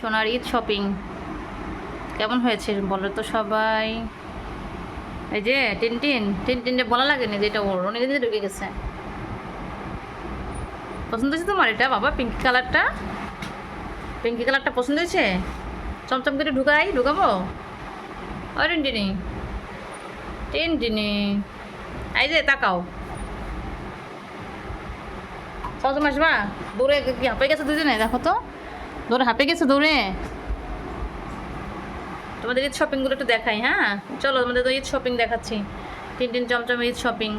সোনার ঈদ শপিং। কেমন হয়েছে? বলো তো সবাই। এই যে, টিনটিন, টিনটিনটা বলা লাগেনি যে এটা ওর নিজে ঢুকে গেছে। পছন্দ হয়েছে তোমার এটা, বাবা? পিঙ্কি কালারটা? পিঙ্কি কালারটা পছন্দ হয়েছে? চমচম করে ঢুকাই, ঢুকাবো? ও, টিনটিনি। টিনটিনি। এই যে, তাকাও। চমচম আসবা দূরে কি হাঁপে গেছে দুজনে, দেখো তো। দৌড়ে হাঁপে গেছে দৌড়ে তোমাদের ঈদ শপিংগুলো একটু দেখাই হ্যাঁ? চলো, তোমাদের তো ঈদ শপিং দেখাচ্ছি। তিন তিন চমচম ঈদ শপিং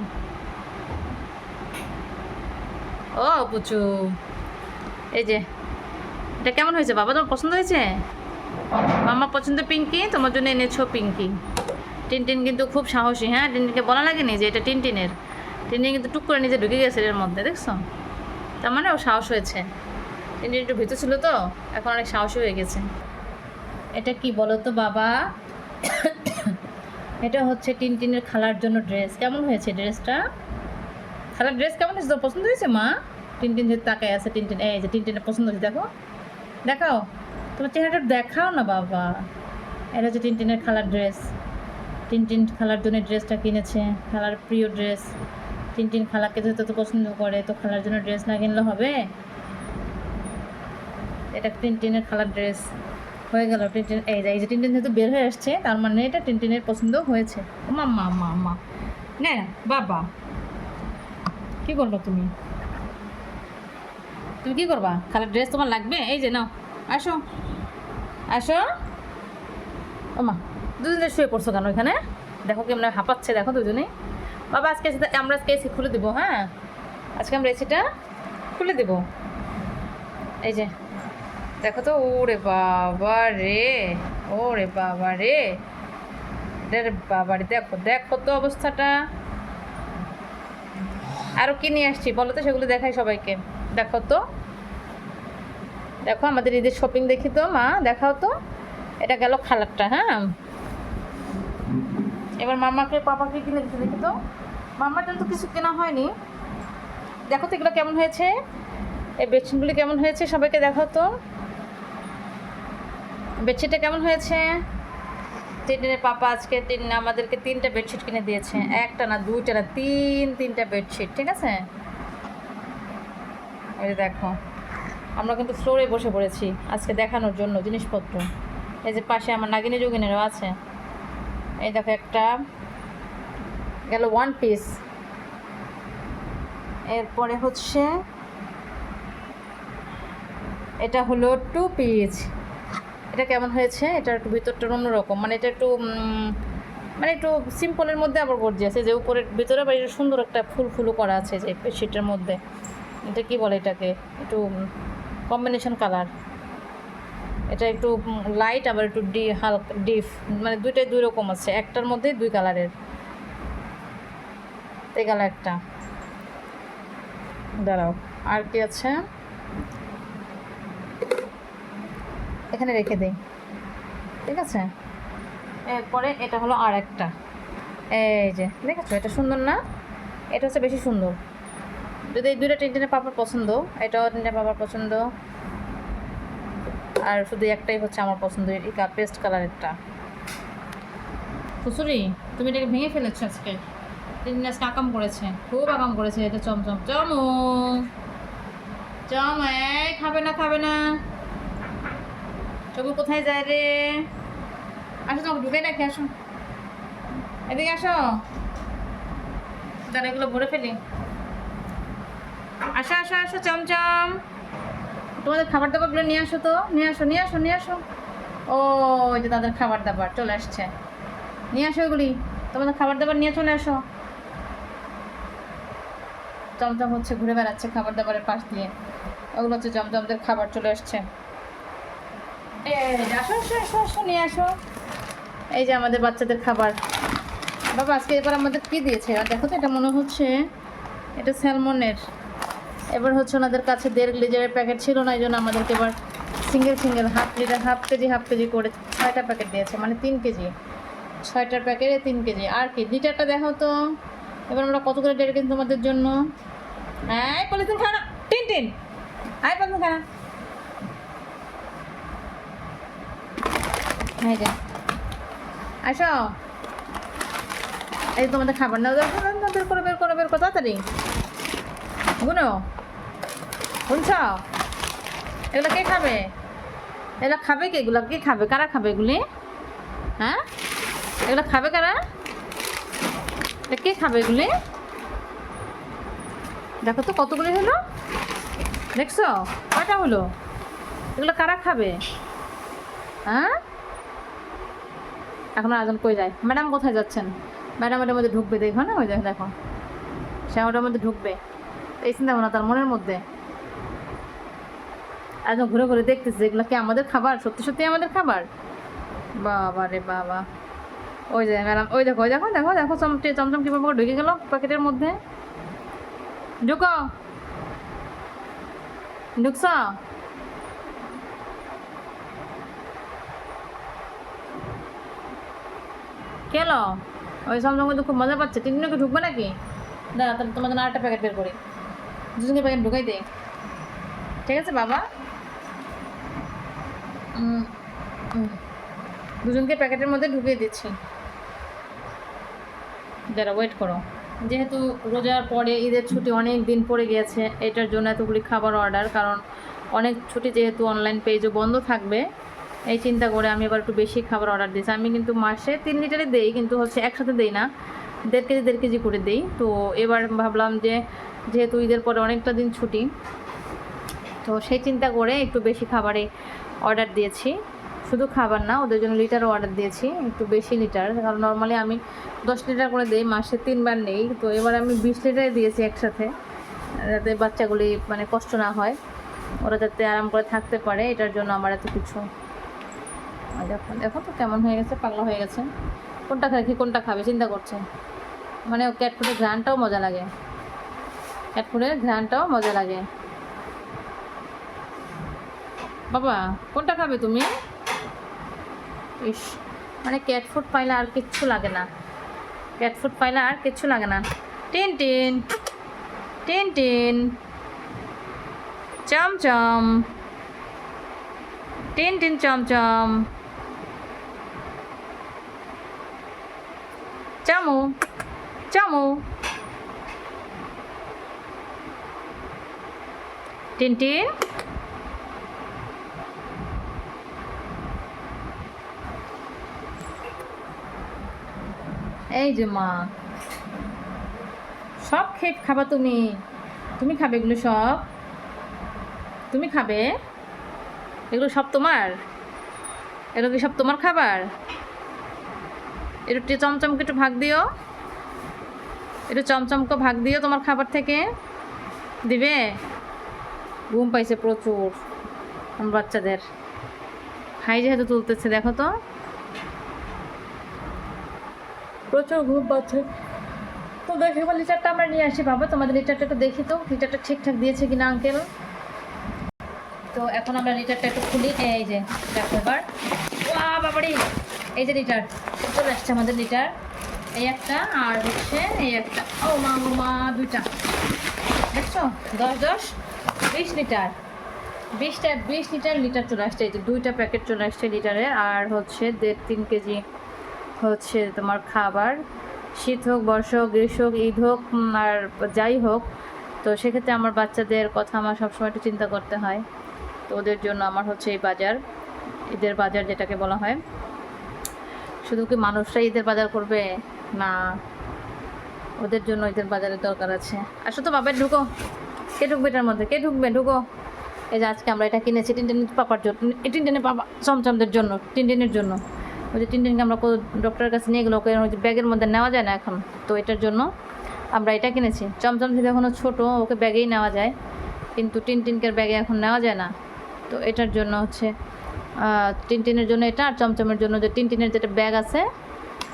ও, পুচু। এই যে, এটা কেমন হয়েছে? বাবা, তোমার পছন্দ হয়েছে? মামা পছন্দ পিঙ্কি, তোমার জন্য এনেছো পিঙ্কি। টিনটিন কিন্তু খুব সাহসী হ্যাঁ? টিনটিনকে বলা লাগেনি যে এটা টিন টিনটিনের। টিনটিন কিন্তু টুক করে নিজে ঢুকে গেছে এর মধ্যে, দেখছ? তার মানে ও সাহস হয়েছে। টিনটিন একটু ভিতর ছিল তো, এখন অনেক সাহসী হয়ে গেছে। এটা কি বলো তো বাবা? এটা হচ্ছে টিনটিনের খালার জন্য ড্রেস। কেমন হয়েছে ড্রেসটা? খালার ড্রেস কেমন হয়েছে? তোর পছন্দ হয়েছে, মা? টিনটিন যে তাকায় আছে, টিনটিন, এই যে টিনটিনের পছন্দ হয়েছে, দেখো। দেখাও। তোমার চেহারাটা দেখাও না বাবা। এটা হচ্ছে টিনটিনের খালার ড্রেস। টিনটিন খালার জন্য ড্রেসটা কিনেছে। খালার প্রিয় ড্রেস। টিনটিন খালাকে যেহেতু তো পছন্দ করে, তো খালার জন্য ড্রেস না কিনলে হবে? এটা টিনটিনের খালার ড্রেস হয়ে গেল। টিনটিন, এই যে এই যে টিনটিন যেহেতু বের হয়ে আসছে, তার মানে এটা টিনটিনের পছন্দ হয়েছে। মা মা মা মা। না, বাবা। কি করব তুমি? তুমি কি করবা? খালার ড্রেস তোমার লাগবে? এই যে, নাও। আসো। আসো। ও মা, দুজনে শুয়ে পড়ছো কেন ওইখানে দেখো কেমন হাঁপাচ্ছে, দেখো দুজনেই বাবা, আজকে আমরা আজকে এসি খুলে দেবো হ্যাঁ? আজকে আমরা এসিটা খুলে দেবো। এই যে। দেখো তো, ওরে বাবা রে, ওরে বাবা রে। বাবা রে, দেখো দেখো তো অবস্থাটা। আরও কি নিয়ে আসছি বলো তো, সেগুলো দেখাই সবাইকে। দেখো তো। দেখো, আমাদের ঈদের শপিং দেখি তো, মা, দেখাও তো। এটা গেল খালারটা হ্যাঁ। এবার মামাকে, পাপাকে কিনে দিতে দেখি তো। মামার জন্য তো কিছু কেনা হয়নি। দেখো তো এগুলো কেমন হয়েছে। এই বেডশিটগুলি কেমন হয়েছে সবাইকে দেখো তো। বেডশিটটা কেমন হয়েছে? তিনটে পাপা আজকে তিন, আমাদেরকে তিনটা বেডশিট কিনে দিয়েছে। একটা না দুইটা না তিন, তিনটা বেডশিট, ঠিক আছে? এই দেখো, আমরা কিন্তু ফ্লোরে বসে পড়েছি আজকে দেখানোর জন্য জিনিসপত্র। এই যে পাশে আমার নাগিনী যোগিনেরও আছে। এই দেখো একটা গেল ওয়ান পিস এরপরে হচ্ছে, এটা হলো টু পিস এটা কেমন হয়েছে? এটা একটু ভিতরটা অন্যরকম। মানে এটা একটু মানে একটু সিম্পলের মধ্যে আবার গর্জি আছে, যে উপরের, ভিতরে আবার এটা সুন্দর একটা ফুল ফুলও করা আছে যে বেডশিটের মধ্যে। এটা কি বলে এটাকে? একটু কম্বিনেশন কালার এটা একটু লাইট আবার একটু ডি, হালকা, ডিপ মানে দুইটাই দুই রকম আছে। একটার মধ্যে দুই কালারের এই কালার একটা দাঁড়াও, আর কি আছে? এখানে রেখে দিই। ঠিক আছে? এরপরে এটা হলো আর একটা এই যে, দেখেছ? এটা সুন্দর না? এটা হচ্ছে বেশি সুন্দর। যদি এই দুইটা টিনটিনের পাপার পছন্দ, এটাও টিনটিনের পাপার পছন্দ। আর শুধু একটাই হচ্ছে আমার পছন্দ এই পেস্ট কালারেরটা। শ্বশুরি তুমি এটাকে ভেঙে ফেলেছো আজকে। টিনটিন আজকে আকাম করেছে। খুব আকাম করেছে এটা চমচম। চমু! চম খাবে না খাবে না। চবু কোথায় যায় রে? আসো তোমাকে ঢুকে রাখি আসো। এদিকে আসো। দাঁড়া, এগুলো ভরে ফেলি। আসো আসো আসো, চমচম। তোমাদের খাবার দাবারগুলো নিয়ে আসো তো। নিয়ে আসো নিয়ে আসো নিয়ে আসো। ও ওই যে তাদের খাবার দাবার চলে আসছে। নিয়ে আসো এগুলি। তোমাদের খাবার দাবার নিয়ে চলে আসো। চমচম হচ্ছে, ঘুরে বেড়াচ্ছে খাবার দাবারের পাশ দিয়ে। ওগুলো হচ্ছে জমজমদের খাবার চলে আসছে। নিয়ে আসো। এই যে আমাদের বাচ্চাদের খাবার। বাবা, আজকে এবার আমাদের কি দিয়েছে? আর দেখো তো, এটা মনে হচ্ছে এটা স্যালমনের। এবার হচ্ছে ওনাদের কাছে দেড় লিটারের প্যাকেট ছিল না, এই জন্য আমাদেরকে এবার single single half litre half KG half KG করে ছয়টা প্যাকেট দিয়েছে মানে তিন কেজি। ছয়টার প্যাকেটে তিন কেজি। আর কি, লিটারটা দেখো তো। এবার আমরা কত করে ডেট কিনছি তোমাদের জন্য? হ্যাঁ পলিথিন খানা টিন টিন। আয়, পলিথিন খানা এই যে। এই তোমাদের খাবার নাও না, না, বের করো বের করো বের করো তাড়াতাড়ি। গুনো। শুনছ এগুলো কে খাবে? এগুলো খাবে কে? এগুলো কে খাবে? কারা খাবে এগুলি? হ্যাঁ? এগুলো খাবে কারা? এটা কে খাবে এগুলি? দেখো তো কতগুলি হলো। দেখছ? কয়টা হলো? এগুলো কারা খাবে? হ্যাঁ? এখন আজন কই যায়? ম্যাডাম কোথায় যাচ্ছেন? ম্যাডাম ওটার মধ্যে ঢুকবে, দেখো না, ওই দেখো সে ওটার মধ্যে ঢুকবে। এই চিন্তা ভাবনা তার মনের মধ্যে। একদম ঘুরে ঘুরে দেখতেছে, এগুলো কি আমাদের খাবার? সত্যি সত্যি আমাদের খাবার? বাবা রে বাবা। ওই যে ম্যাডাম, ওই দেখো ওই দেখো দেখো দেখো চমচে চমচম কীভাবে ঢুকে গেল প্যাকেটের মধ্যে। ঢুকো। ঢুকছ? কেন ওই চমচম কিন্তু খুব মজা পাচ্ছে। টিফিনে ঢুকবে নাকি? দাঁড়া, তাহলে তোমার জন্য আরেকটা প্যাকেট বের করি। দুজনকে প্যাকেট ঢুকাই দে ঠিক আছে, বাবা। দুজনকে প্যাকেটের মধ্যে ঢুকিয়ে দিচ্ছি। যারা ওয়েট করো। যেহেতু রোজার পরে ঈদের ছুটি অনেক দিন পড়ে গিয়েছে, এটার জন্য এতগুলি খাবার অর্ডার কারণ অনেক ছুটি যেহেতু অনলাইন পেজও বন্ধ থাকবে এই চিন্তা করে আমি এবার একটু বেশি খাবার অর্ডার দিয়েছি। আমি কিন্তু মাসে তিন লিটারই দেই, কিন্তু হচ্ছে একসাথে দেই না। দেড় কেজি দেড় কেজি করে দিই। তো এবার ভাবলাম যে, যেহেতু ঈদের পরে অনেকটা দিন ছুটি, তো সেই চিন্তা করে একটু বেশি খাবারে অর্ডার দিয়েছি। শুধু খাবার না, ওদের জন্য লিটারও অর্ডার দিয়েছি, একটু বেশি লিটার কারণ নর্মালি আমি দশ লিটার করে দিই, মাসে তিনবার নেই। তো এবার আমি বিশ লিটারে দিয়েছি একসাথে, যাতে বাচ্চাগুলি মানে কষ্ট না হয়, ওরা যাতে আরাম করে থাকতে পারে, এটার জন্য আমার এত কিছু দেখো তো কেমন হয়ে গেছে, পাগলা হয়ে গেছে। কোনটা খাবে কোনটা খাবে, চিন্তা করছে। মানে ক্যাট ফুডের ঘ্রানটাও মজা লাগে। ক্যাট ফুডের ঘ্রানটাও মজা লাগে। বাবা, কোনটা খাবে তুমি? ইস মানে ক্যাট ফুড পাইলে আর কিচ্ছু লাগে না। ক্যাট ফুড পাইলে আর কিচ্ছু লাগে না। Tin tin tin tin. Chamcham tin tin চমচম চামু চামু টিন টিন এই যে মা। সব খেয়ে খাবা তুমি। তুমি খাবে এগুলো সব। তুমি খাবে। এগুলো সব তোমার? এগুলো কি সব তোমার খাবার? একটু চমচমকে একটু ভাগ দিও। একটু চমচমকে ভাগ দিও তোমার খাবার থেকে। দিবে? ঘুম পাইছে প্রচুর আমার বাচ্চাদের। হাই যেহেতু তুলতেছে, দেখো তো। প্রচুর ঘুম পাচ্ছে। তো দেখে এবার লিটারটা আমরা নিয়ে আসি, বাবা। তোমাদের লিটারটা একটু দেখি তো। লিটারটা ঠিকঠাক দিয়েছে কিনা আঙ্কেল তো এখন আমরা লিটারটা একটু খুলি। এই যে, দেখো এবার। বাবারি! এই যে লিটার, চলে আসছে আমাদের লিটার। এই একটা, আর হচ্ছে এই একটা। ও মা ও মা, দুইটা। দেখছ? দশ দশ, বিশ লিটার। বিশটা, বিশ লিটার লিটার চলে আসছে। এই যে দুইটা প্যাকেট চলে আসছে লিটারের আর হচ্ছে দেড় তিন কেজি হচ্ছে তোমার খাবার। শীত হোক, বর্ষা হোক, গ্রীষ্ম হোক, ঈদ হোক আর যাই হোক, তো সেক্ষেত্রে আমার বাচ্চাদের কথা আমার সবসময় একটু চিন্তা করতে হয়। তো ওদের জন্য আমার হচ্ছে এই বাজার, ঈদের বাজার যেটাকে বলা হয়। শুধু কি মানুষরা ঈদের বাজার করবে? না, ওদের জন্য ঈদের বাজারের দরকার আছে। আসো তো বাবার ঢুকো। কে ঢুকবে এটার মধ্যে? কে ঢুকবে? ঢুকো। এই যে আজকে আমরা এটা কিনেছি টিনটিন পাপার জন্য টিনটিনের পাপা, চমচমদের জন্য, টিনটিনের জন্য। ওই যে টিনটিনকে আমরা ডক্টরের কাছে নিয়ে গেলো ওকে ব্যাগের মধ্যে নেওয়া যায় না এখন। তো এটার জন্য আমরা এটা কিনেছি। চমচম থেকে এখনও ছোটো, ওকে ব্যাগেই নেওয়া যায়। কিন্তু টিনটিনকের ব্যাগে এখন নেওয়া যায় না। তো এটার জন্য হচ্ছে টিনটিনের জন্য এটা আর চমচমের জন্য যে টিনটিনের যেটা ব্যাগ আছে,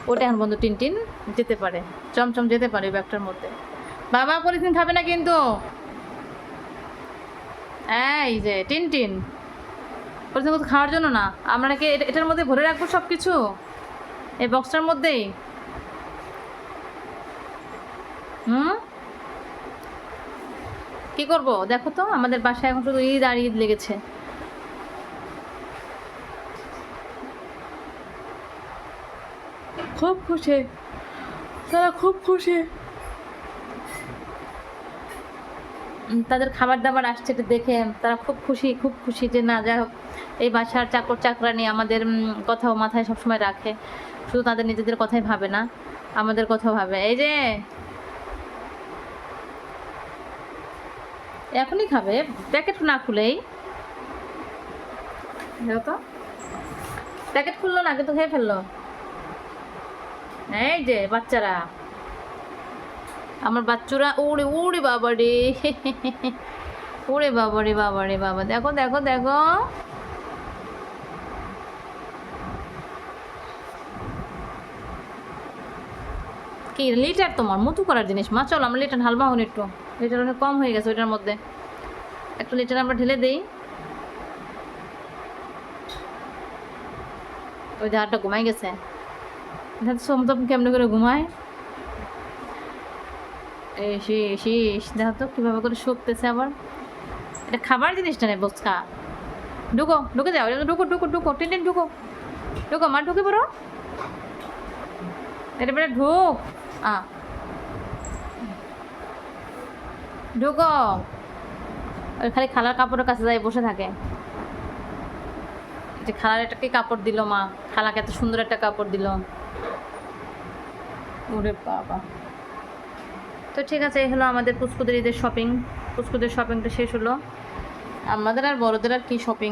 ওটা এখন বন্ধু টিনটিন যেতে পারে, চমচম যেতে পারে ব্যাগটার মধ্যে। বাবা, পলিথিন খাবে না কিন্তু। এই যে টিনটিন পলিথিন কিন্তু খাওয়ার জন্য না? আমরা কি এটা- এটার মধ্যে ভরে রাখব সব কিছু এই বক্সটার মধ্যেই? হুম? কি করব? দেখো তো, আমাদের বাসায় এখন শুধু ঈদ আর ঈদ লেগেছে। খুব খুশি। তারা খুব খুশি। তাদের খাবার দাবার আসছে দেখে। তারা খুব খুশি খুব খুশি যে না, যাই হোক, এই বাসার চাকর চাকরানি আমাদের কথাও মাথায় সবসময় রাখে। শুধু তাদের নিজেদের কথাই ভাবে না, আমাদের কথাও ভাবে। এই যে, এখনই খাবে, প্যাকেট না খুলেই। প্যাকেট খুললো না, কিন্তু খেয়ে ফেলল। এই যে বাচ্চারা। আমার বাচ্চারা, ওরে ওরে বাবা রে ওরে বাবা রে বাবা। রে বাবা দেখো দেখো দেখো। কি, লিটার তোমার? মতো করার জিনিস মা। চলো, আমরা লিটার হালবা হন একটু। লিটার অনেক কম হয়ে গেছে ওইটার মধ্যে। একটু লিটার আমরা ঢেলে দিই। ওই ধারটা ঘুমাই গেছে। দেখো সমতম কেমনে করে ঘুমায়? শীষ শীষ। দেখো তো কীভাবে করে শুকতেছে আবার। এটা খাবার জিনিসটা নেই বসকা ঢুকো, ঢুকে যাও। ঢুকো ঢুকো ঢুকো। টেন টেন, ঢুকো। ঢুকো, মা, ঢুকে পড়ো। এটা বেটা ঢুক। আ। ঢুকো। ওই খালি খালার কাপড়ের কাছে যাই বসে থাকে। যে খালার একটা কি কাপড় দিল মা? খালাকে এত সুন্দর একটা কাপড় দিল। ওরে বাবা। তো ঠিক আছে, এই হলো আমাদের পুষ্কুদের ঈদের শপিং পুষ্কুদের শপিংটা শেষ হলো। আমাদের আর বড়দের আর কি শপিং